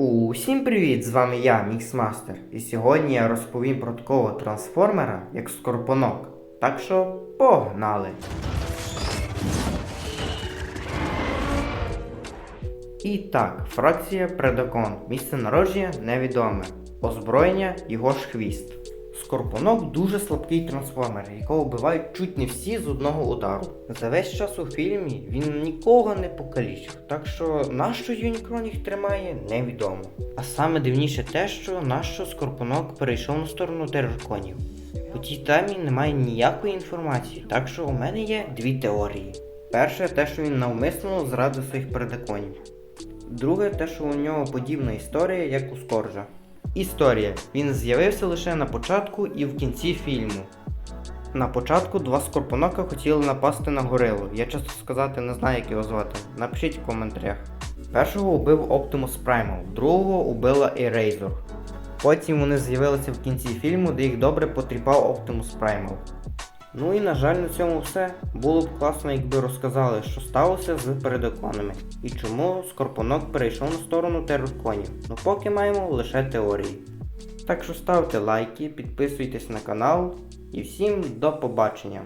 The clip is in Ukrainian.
Усім привіт! З вами я, Міксмастер, і сьогодні я розповім про такого трансформера, як Скорпонок. Так що погнали! І так, фракція Предакон. Місце народження невідоме. Озброєння його ж хвіст. Скорпонок дуже слабкий трансформер, якого вбивають чуть не всі з одного удару. За весь час у фільмі він нікого не покалічив, так що нащо Юнікрон їх тримає, невідомо. А саме дивніше те, що нащо Скорпонок перейшов на сторону террорконів. По тій темі немає ніякої інформації, так що у мене є дві теорії. Перше, те, що він навмисно зрадив своїх предаконів. Друге, те, що у нього подібна історія, як у Скоржа. Історія. Він з'явився лише на початку і в кінці фільму. На початку два скорпонока хотіли напасти на горилу. Я часто сказати не знаю, як його звати. Напишіть в коментарях. Першого убив Оптимус Primal, другого убила Eraser. Потім вони з'явилися в кінці фільму, де їх добре потріпав Оптимус Primal. Ну і на жаль, на цьому все. Було б класно, якби розказали, що сталося з передоконами і чому Скорпонок перейшов на сторону террорконів. Ну поки маємо лише теорії. Так що ставте лайки, підписуйтесь на канал і всім до побачення.